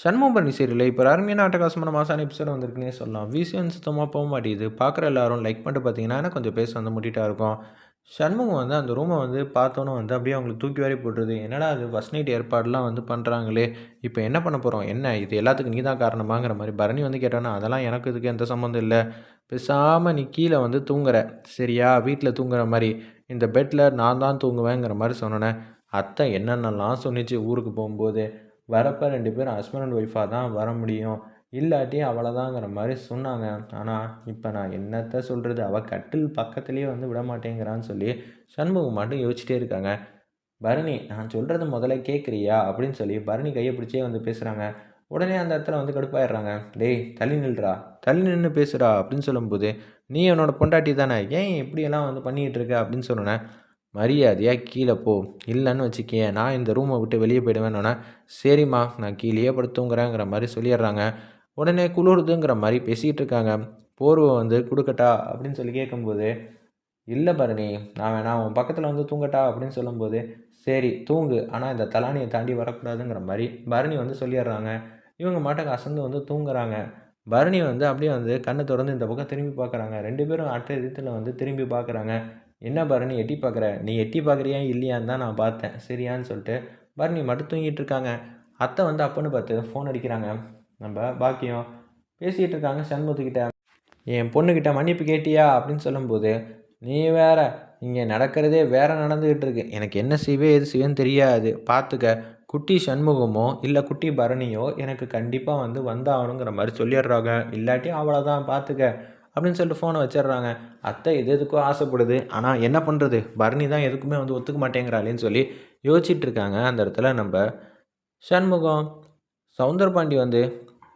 சண்முகபரணி சீரியலில் இப்போ அருமையான அட்டகாசமான மாசான எபிசோட் வந்திருக்குன்னே சொல்லலாம். விசியன் சுத்தமாக போக மாட்டேங்குது. பார்க்குற எல்லாரும் லைக் பண்ணிட்டு பார்த்தீங்கன்னா எனக்கு கொஞ்சம் பேச வந்து முட்டிட்டா இருக்கும். சண்முகம் வந்து அந்த ரூமை வந்து பார்த்தோன்னே வந்து அப்படியே அவங்களுக்கு தூக்கி வாரி போட்டுருது. என்னடா அது ஃபஸ்ட் நைட் ஏற்பாடுலாம் வந்து பண்ணுறாங்களே இப்போ என்ன பண்ண போகிறோம் என்ன? இது எல்லாத்துக்கும் நீ தான் காரணமாங்கிற மாதிரி பரணி வந்து கேட்டானா அதெல்லாம் எனக்கு இதுக்கு எந்த சம்மந்தம் இல்லை. பேசாமல் நீ கீழே வந்து தூங்குற. சரியா? வீட்டில் தூங்குற மாதிரி. இந்த பெட்டில் நான் தான் தூங்குவேங்கிற மாதிரி சொன்னேன் அத்தை என்னென்னலாம் சொன்னிச்சு ஊருக்கு போகும்போது வரப்போ ரெண்டு பேரும் ஹஸ்பண்ட் அண்ட் ஒய்ஃபாக தான் வர முடியும். இல்லாட்டி அவ்வளோதாங்கிற மாதிரி சொன்னாங்க. ஆனால் இப்போ நான் என்னத்த சொல்கிறது அவள் கட்டில் பக்கத்துலேயே வந்து விட மாட்டேங்கிறான்னு சொல்லி சண்முகம் மட்டும் யோசிச்சிட்டே இருக்காங்க. பரணி நான் சொல்கிறது முதல்ல கேட்குறியா அப்படின்னு சொல்லி பரணி கையை பிடிச்சே வந்து பேசுகிறாங்க உடனே அந்த இடத்துல வந்து கடுப்பாயிடுறாங்க. டேய் தள்ளி நில்றா தள்ளி நின்று பேசுகிறா அப்படின்னு சொல்லும்போது நீ என்னோட பொண்டாட்டி தானே ஏன் இப்படியெல்லாம் வந்து பண்ணிகிட்டு இருக்க? அப்படின்னு சொன்னேன் மரியாதையாக கீழே போ. இல்லைன்னு வச்சுக்கேன். நான் இந்த ரூமை விட்டு வெளியே போயிடுவேன்னொன்னே சரிம்மா நான் கீழேயே படுத்துங்கிறேங்கிற மாதிரி சொல்லிடுறாங்க. உடனே குளிருதுங்கிற மாதிரி பேசிகிட்டு இருக்காங்க. போர்வை வந்து கொடுக்கட்டா? அப்படின்னு சொல்லி கேட்கும்போது இல்லை பரணி நான் வேணா உன் பக்கத்தில் வந்து தூங்கட்டா? அப்படின்னு சொல்லும்போது சரி தூங்கு. ஆனால் இந்த தலானியை தாண்டி வரக்கூடாதுங்கிற மாதிரி பரணி வந்து சொல்லிடுறாங்க. இவங்க மாட்டுக்கு அசந்து வந்து தூங்குறாங்க. பரணி வந்து அப்படியே வந்து கண்ணை திறந்து இந்த பக்கம் திரும்பி பார்க்குறாங்க. ரெண்டு பேரும் அடுத்த விதத்தில் வந்து திரும்பி பார்க்குறாங்க. என்ன பரணி எட்டி பார்க்குற நீ எட்டி பார்க்குறியா இல்லையான்னு தான் நான் பார்த்தேன். சரியான்னு சொல்லிட்டு பரணி மட்டும் தூங்கிட்டு இருக்காங்க. அத்தை வந்து அப்பன்னு பார்த்து ஃபோன் அடிக்கிறாங்க. நம்ம பாக்கியம் பேசிகிட்டு இருக்காங்க சண்முகத்துக்கிட்ட என் பொண்ணுக்கிட்ட மன்னிப்பு கேட்டியா? அப்படின்னு சொல்லும்போது நீ வேற இங்கே நடக்கிறதே வேற நடந்துக்கிட்டு இருக்கு. எனக்கு என்ன செய்வே எது செய்வேன்னு தெரியாது. பார்த்துக்க குட்டி சண்முகமோ இல்லை குட்டி பரணியோ எனக்கு கண்டிப்பாக வந்து வந்தாகணுங்கிற மாதிரி சொல்லிடுறாங்க. இல்லாட்டி அவ்வளோதான் பார்த்துக்க அப்படின்னு சொல்லிட்டு ஃபோனை வச்சிடுறாங்க. அத்தை எது எதுக்கோ ஆசைப்படுது. ஆனால் என்ன பண்ணுறது பரணி தான் எதுக்குமே வந்து ஒத்துக்க மாட்டேங்கிறாளேன்னு சொல்லி யோசிச்சுட்டு இருக்காங்க. அந்த இடத்துல நம்ம சண்முகம் சவுந்தரபாண்டி வந்து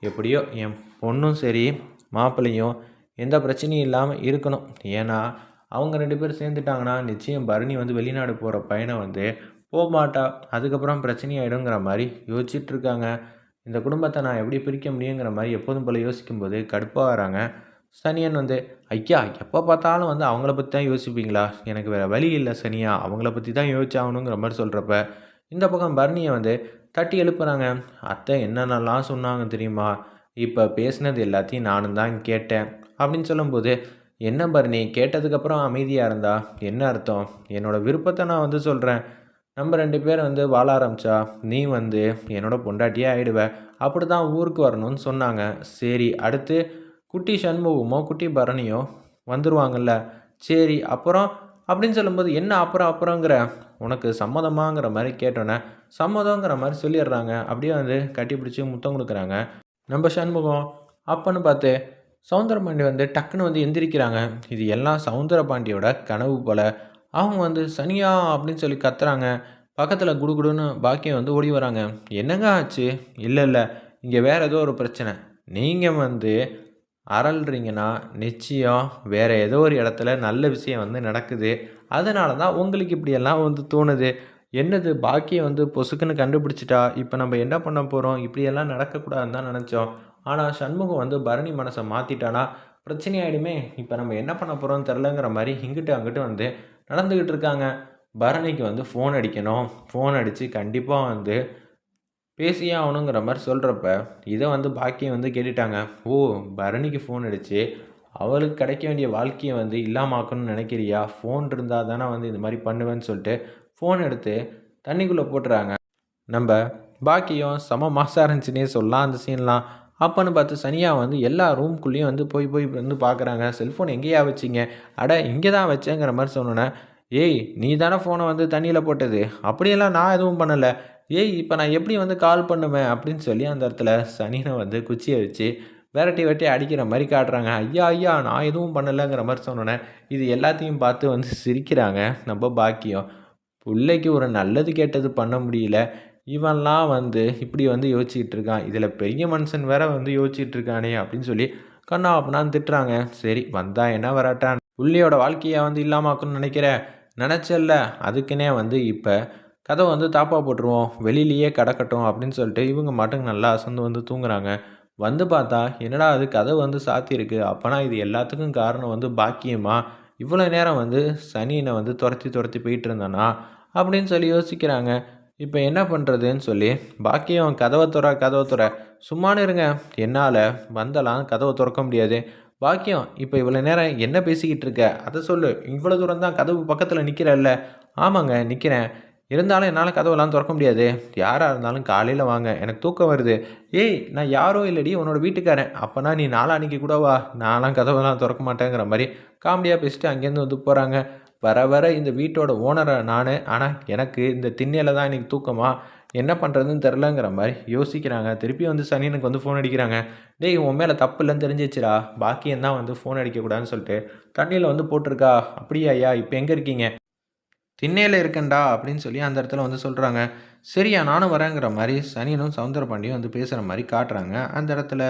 எப்படியோ என் பொண்ணும் சரி மாப்பிள்ளையும் எந்த பிரச்சனையும் இல்லாமல் இருக்கணும். ஏன்னா அவங்க ரெண்டு பேரும் சேர்ந்துட்டாங்கன்னா நிச்சயம் பரணி வந்து வெளிநாடு போகிற பையனை வந்து போக மாட்டா. அதுக்கப்புறம் பிரச்சனையாயிடுங்கிற மாதிரி யோசிச்சுட்டு இருக்காங்க. இந்த குடும்பத்தை நான் எப்படி பிரிக்க முடியுங்கிற மாதிரி எப்போதும் போல் யோசிக்கும்போது கடுப்பாக வராங்க. சனியன் வந்து ஐயா எப்போ பார்த்தாலும் வந்து அவங்கள பற்றி தான் யோசிப்பீங்களா? எனக்கு வேறு வழி இல்லை சனியா. அவங்கள பற்றி தான் யோசிச்சாகணுங்கிற மாதிரி சொல்கிறப்ப இந்த பக்கம் பரணியை வந்து தட்டி எழுப்புறாங்க. அத்தை என்னென்னலாம் சொன்னாங்க தெரியுமா? இப்போ பேசினது எல்லாத்தையும் நானும் தான் கேட்டேன். அப்படின்னு சொல்லும்போது என்ன பரணி கேட்டதுக்கப்புறம் அமைதியாக இருந்தா? என்ன அர்த்தம்? என்னோடய விருப்பத்தை நான் வந்து சொல்கிறேன் நம்ம ரெண்டு பேர் வந்து வாழ ஆரம்பிச்சா நீ வந்து என்னோட பொண்டாட்டியே ஆகிடுவ அப்படி தான் ஊருக்கு வரணும்னு சொன்னாங்க. சரி அடுத்து குட்டி சண்முகமோ குட்டி பரணியோ வந்துடுவாங்கல்ல சரி அப்புறம்? அப்படின்னு சொல்லும்போது என்ன அப்புறம் அப்புறங்கிற உனக்கு சம்மதமாங்கிற மாதிரி கேட்டோன்னே சம்மதங்கிற மாதிரி சொல்லிடுறாங்க. அப்படியே வந்து கட்டி பிடிச்சி முத்தம் கொடுக்குறாங்க. நம்ம சண்முகம் அப்பன்னு பார்த்து சவுந்தரபாண்டி வந்து டக்குன்னு வந்து எந்திரிக்கிறாங்க. இது எல்லாம் சவுந்தரபாண்டியோட கனவு போல். அவங்க வந்து சனியா அப்படின்னு சொல்லி கத்துறாங்க. பக்கத்தில் குடுகுடுன்னு பாக்கியம் வந்து ஓடி வராங்க. என்னங்க ஆச்சு? இல்லை இல்லை. இங்கே வேறு ஏதோ ஒரு பிரச்சனை. நீங்கள் வந்து அரள்றீங்கன்னா நிச்சயம் வேறு ஏதோ ஒரு இடத்துல நல்ல விஷயம் வந்து நடக்குது. அதனால தான் உங்களுக்கு இப்படியெல்லாம் வந்து தோணுது. என்னது பாக்கியம் வந்து பொசுக்குன்னு கண்டுபிடிச்சிட்டா? இப்போ நம்ம என்ன பண்ண போகிறோம் இப்படியெல்லாம் நடக்கக்கூடாதுன்னு தான் நினச்சோம். ஆனால் சண்முகம் வந்து பரணி மனசை மாற்றிட்டானா பிரச்சனையாயிடுமே இப்போ நம்ம என்ன பண்ண போகிறோம்னு தெரிலங்கிற மாதிரி இங்கிட்டு அங்கிட்டு வந்து நடந்துக்கிட்டு இருக்காங்க. பரணிக்கு வந்து ஃபோன் அடிக்கணும். ஃபோன் அடித்து கண்டிப்பாக வந்து பேசியே ஆகணுங்கிற மாதிரி சொல்கிறப்ப இதை வந்து பாக்கியம் வந்து கேட்டுட்டாங்க. ஓ பரணிக்கு ஃபோன் அடித்து அவளுக்கு கிடைக்க வேண்டிய வாழ்க்கையை வந்து இல்லாமாக்கணும்னு நினைக்கிறியா? ஃபோன் இருந்தால் தானே வந்து இந்த மாதிரி பண்ணுவேன்னு சொல்லிட்டு ஃபோன் எடுத்து தண்ணிக்குள்ளே போட்டுறாங்க. நம்ம பாக்கியம் செம மாசாக இருந்துச்சுன்னே சொல்லலாம் அந்த சீன்லாம் அப்போன்னு பார்த்து சனியாக வந்து எல்லா ரூம்குள்ளேயும் வந்து போய் போய் வந்து பார்க்குறாங்க செல்ஃபோன் எங்கேயா வச்சிங்க? அட இங்கே தான் வச்சேங்கிற மாதிரி சொன்னோன்னே ஏய் நீ தானே ஃபோனை வந்து தண்ணியில் போட்டது. அப்படியெல்லாம் நான் எதுவும் பண்ணலை. ஏய் இப்போ நான் எப்படி வந்து கால் பண்ணுவேன்? அப்படின்னு சொல்லி அந்த இடத்துல சனினை வந்து குச்சியை வச்சு விரட்டி வெட்டி அடிக்கிற மாதிரி காட்டுறாங்க. ஐயா ஐயா நான் எதுவும் பண்ணலைங்கிற மாதிரி சொன்னோன்னே இது எல்லாத்தையும் பார்த்து வந்து சிரிக்கிறாங்க. நம்ம பாக்கியம். பிள்ளைக்கு ஒரு நல்லது கெட்டது பண்ண முடியல. இவன்லாம் வந்து இப்படி வந்து யோசிச்சுக்கிட்டு இருக்கான். இதில் பெரிய மனுஷன் வேற வந்து யோசிச்சுட்டு இருக்கானே அப்படின்னு சொல்லி கண்ணா அப்படின்னான்னு திட்டுறாங்க. சரி வந்தா என்ன வராட்டான்? புள்ளியோட வாழ்க்கையை வந்து இல்லாமாக்குன்னு நினைக்கிற? நினச்சல்ல. அதுக்குன்னே வந்து இப்போ கதவை வந்து தாப்பா போட்டுருவோம் வெளியிலேயே கடக்கட்டும் அப்படின்னு சொல்லிட்டு இவங்க மட்டும் நல்லா அசந்து வந்து தூங்குறாங்க. வந்து பார்த்தா என்னடா அது கதவு வந்து சாத்தியிருக்கு? அப்போனா இது எல்லாத்துக்கும் காரணம் வந்து பாக்கியமா? இவ்வளோ நேரம் வந்து சனியனை வந்து துரத்தி துரத்தி போயிட்டு இருந்தானா? அப்படின்னு சொல்லி யோசிக்கிறாங்க. இப்போ என்ன பண்ணுறதுன்னு சொல்லி பாக்கியம் கதவை துற கதவை துற சும்மானு இருங்க. என்னால் வந்தலாம் கதவை திறக்க முடியாது. பாக்கியம் இப்போ இவ்வளோ நேரம் என்ன பேசிக்கிட்டு இருக்க? அதை சொல்லு. இவ்வளோ தூரம் தான் கதவு பக்கத்தில் நிற்கிறல்ல ஆமாங்க நிற்கிறேன் இருந்தாலும் என்னால் கதவெல்லாம் திறக்க முடியாது. யாராக இருந்தாலும் காலையில் வாங்க. எனக்கு தூக்கம் வருது. ஏய் நான் யாரோ இல்லடி உன்னோட வீட்டுக்காரன். அப்போனா நீ நாளான்னைக்கு கூட வா. நான்லாம் கதவெல்லாம் திறக்க மாட்டேங்கிற மாதிரி காமெடியாக பேசிட்டு அங்கேருந்து வந்து போகிறாங்க வர வர இந்த வீட்டோட ஓனரை நான். ஆனால் எனக்கு இந்த திண்ணையில் தான் இன்றைக்கி தூக்கமா. என்ன பண்ணுறதுன்னு தெரிலங்கிற மாதிரி யோசிக்கிறாங்க. திருப்பி வந்து சனினுக்கு வந்து ஃபோன் அடிக்கிறாங்க. டேய் உன் மேலே தப்பு இல்லைன்னு தெரிஞ்சிச்சுடா பாக்கியம் தான் வந்து ஃபோன் அடிக்கக்கூடாதுன்னு சொல்லிட்டு தண்ணியில் வந்து போட்டிருக்கா. அப்படியா ஐயா இப்போ எங்கே இருக்கீங்க? திண்ணையில் இருக்கேன்டா அப்படின்னு சொல்லி அந்த இடத்துல வந்து சொல்கிறாங்க சரியா நானும் வரேங்கிற மாதிரி சனியனும் சவுந்தரபாண்டியும் வந்து பேசுகிற மாதிரி காட்டுறாங்க. அந்த இடத்துல